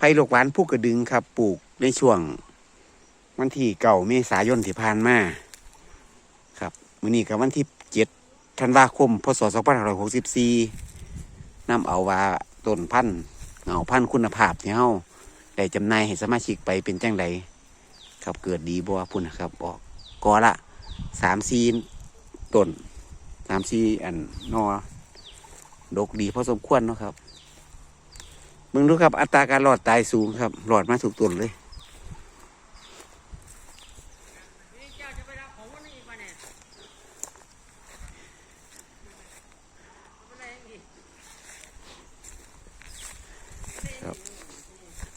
ไผ่ลูกหวานผู้กระดึงครับปลูกในช่วง วันที่เก่าเมษายนที่ผ่านมาครับมื้อนี้กับวันที่เจ็ดธันวาคมพศ2564นำเอาว่าต้นพันธุ์เหงาพันธุ์คุณภาพที่เฮาได้จำหน่ายให้สมาชิกไปเป็นจังไดครับเกิดดีบ่พุ่นครับออกกอละสามซีต้นสามซีอันนอดกดีพอสมควรเนาะครับ มึงดูครับ อัตราการรอดตายสูงครับรอดมาถูกต้นเลยนี่เจ้าจะไปรับของวันเลย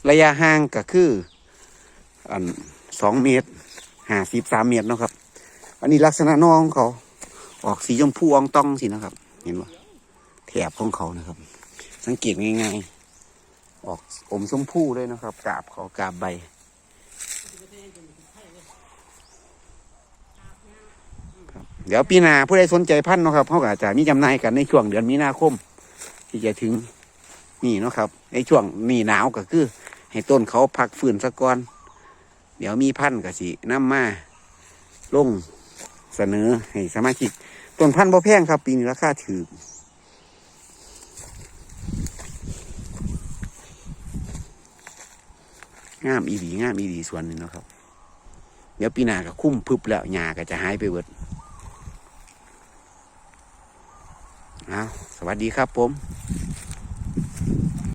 ระยะห่างก็คืออันสองเมตรห้าสิบสามเมตรเนาะครับ อันนี้ลักษณะน้องเขา ออกสีชมพูอองต้องสินะครับ เห็นว่าแถบของเขานะครับ สังเกตง่ายๆ ออกอมชมพูเลยนะครับกาบเขากาบใบ เดี๋ยวปีนาผู้ใดสนใจพันธุ์นะครับเขาอาจจะมีจำหน่ายกันในช่วงเดือนมีนาคม ที่จะถึงนี่นะครับ ในช่วงนี่หนาวก็คือ ให้ต้นเขาพักฟื้นสักก่อนเดี๋ยวมีพันธุ์ก็สินำมาลงเสนอให้สมาชิกต้นพันธุ์บ่แพงครับ ปีนี้ราคาถือ งามอีหลีงามอีหลีส่วนนึ่งนะครับ เดี๋ยวปีหน้าก็คุ้มพึบแล้วหญ้าก็จะหายไปเบิดอ้าวสวัสดีครับผม